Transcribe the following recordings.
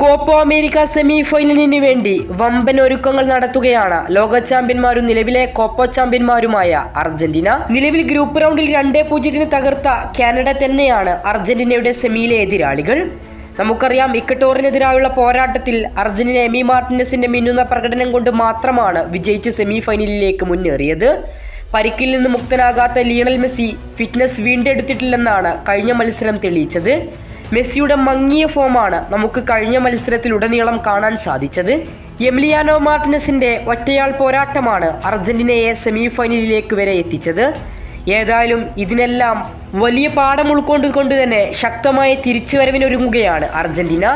Copa America semi ഫൈനലിന് വേണ്ടി വമ്പൻ ഒരുക്കങ്ങൾ നടത്തുകയാണ് ലോക ചാമ്പ്യന്മാരും നിലവിലെ കോപ്പ ചാമ്പ്യന്മാരുമായ അർജന്റീന. നിലവിൽ ഗ്രൂപ്പ് റൗണ്ടിൽ രണ്ടേ പൂജ്യത്തിന് തകർത്ത കാനഡ തന്നെയാണ് അർജന്റീനയുടെ സെമിയിലെ എതിരാളികൾ. നമുക്കറിയാം ഇക്കട്ടോറിനെതിരായുള്ള പോരാട്ടത്തിൽ അർജന്റീന എമി മാർട്ടിനസിന്റെ മിന്നുന്ന പ്രകടനം കൊണ്ട് മാത്രമാണ് വിജയിച്ച് സെമി ഫൈനലിലേക്ക് മുന്നേറിയത്. പരിക്കിൽ നിന്ന് മുക്തനാകാത്ത ലിയണൽ മെസ്സി ഫിറ്റ്നസ് വീണ്ടെടുത്തിട്ടില്ലെന്നാണ് കഴിഞ്ഞ മത്സരം തെളിയിച്ചത്. മെസ്സിയുടെ മങ്ങിയ ഫോമാണ് നമുക്ക് കഴിഞ്ഞ മത്സരത്തിലുടനീളം കാണാൻ സാധിച്ചത്. എംലിയാനോ മാർട്ടിനസിന്റെ ഒറ്റയാൾ പോരാട്ടമാണ് അർജന്റീനയെ സെമി ഫൈനലിലേക്ക് വരെ എത്തിച്ചത്. ഏതായാലും ഇതിനെല്ലാം വലിയ പാഠം ഉൾക്കൊണ്ടുകൊണ്ട് തന്നെ ശക്തമായ തിരിച്ചുവരവിനൊരുങ്ങുകയാണ് അർജന്റീന.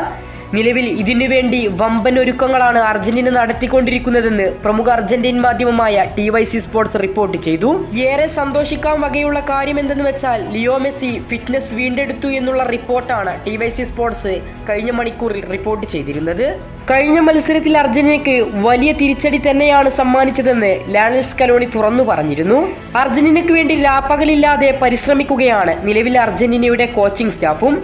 നിലവിൽ ഇതിനുവേണ്ടി വമ്പൻ ഒരുക്കങ്ങളാണ് അർജന്റീന നടത്തിക്കൊണ്ടിരിക്കുന്നതെന്ന് പ്രമുഖ അർജന്റീൻ മാധ്യമമായ T Y C sports report ചെയ്തു. ഏറെ സന്തോഷിക്കാൻ വകയുള്ള കാര്യം എന്തെന്ന് വെച്ചാൽ ലിയോ മെസ്സി ഫിറ്റ്നസ് വീണ്ടെടുത്തു എന്നുള്ള റിപ്പോർട്ടാണ് ടി വൈ സി സ്പോർട്സ് കഴിഞ്ഞ മണിക്കൂറിൽ റിപ്പോർട്ട് ചെയ്തിരുന്നത്. കഴിഞ്ഞ മത്സരത്തിൽ അർജന്റീനയ്ക്ക് വലിയ തിരിച്ചടി തന്നെയാണ് സമ്മാനിച്ചതെന്ന് ലാനൽ സ്കലോണി തുറന്നു പറഞ്ഞിരുന്നു. അർജന്റീനയ്ക്ക് വേണ്ടി രാപ്പകലില്ലാതെ പരിശ്രമിക്കുകയാണ് നിലവിലെ അർജന്റീനയുടെ കോച്ചിംഗ് സ്റ്റാഫും.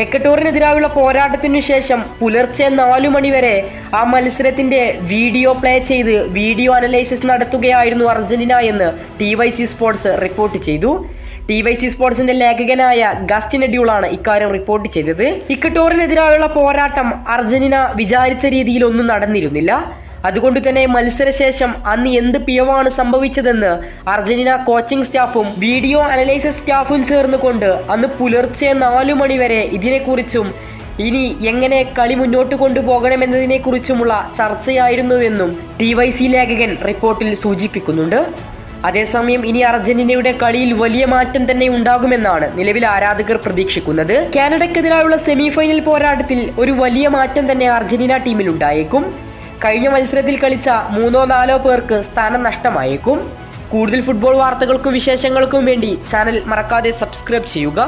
എക്കട്ടോറിനെതിരായുള്ള പോരാട്ടത്തിനു ശേഷം പുലർച്ചെ നാലു മണിവരെ ആ മത്സരത്തിന്റെ വീഡിയോ പ്ലേ ചെയ്ത് വീഡിയോ അനലൈസിസ് നടത്തുകയായിരുന്നു അർജന്റീന എന്ന് T Y C sports report ചെയ്തു. ടി വൈ സി സ്പോർട്സിന്റെ ലേഖകനായ ഗസ്റ്റിൻ എഡ്യൂളാണ് ഇക്കാര്യം റിപ്പോർട്ട് ചെയ്തത്. ഇക്കട്ടോറിനെതിരായുള്ള പോരാട്ടം അർജന്റീന വിചാരിച്ച രീതിയിലൊന്നും നടന്നിരുന്നില്ല. അതുകൊണ്ട് തന്നെ മത്സരശേഷം അന്ന് എന്ത് പിയവാണ് സംഭവിച്ചതെന്ന് അർജന്റീന കോച്ചിംഗ് സ്റ്റാഫും വീഡിയോ അനലൈസിസ് സ്റ്റാഫും ചേർന്നുകൊണ്ട് അന്ന് പുലർച്ചെ നാലു മണിവരെ ഇതിനെക്കുറിച്ചും ഇനി എങ്ങനെ കളി മുന്നോട്ട് കൊണ്ടുപോകണമെന്നതിനെക്കുറിച്ചുമുള്ള ചർച്ചയായിരുന്നുവെന്നും ടി വൈ സി ലേഖകൻ റിപ്പോർട്ടിൽ സൂചിപ്പിക്കുന്നുണ്ട്. അതേസമയം ഇനി അർജന്റീനയുടെ കളിയിൽ വലിയ മാറ്റം തന്നെ ഉണ്ടാകുമെന്നാണ് നിലവിൽ ആരാധകർ പ്രതീക്ഷിക്കുന്നത്. കാനഡക്കെതിരായുള്ള സെമിഫൈനൽ പോരാട്ടത്തിൽ ഒരു വലിയ മാറ്റം തന്നെ അർജന്റീന ടീമിൽ ഉണ്ടായേക്കും കഴിഞ്ഞ മത്സരത്തിൽ കളിച്ച മൂന്നോ നാലോ പേർക്ക് സ്ഥാനം നഷ്ടമായേക്കും. കൂടുതൽ ഫുട്ബോൾ വാർത്തകൾക്കും വിശേഷങ്ങൾക്കും വേണ്ടി ചാനൽ മറക്കാതെ സബ്സ്ക്രൈബ് ചെയ്യുക.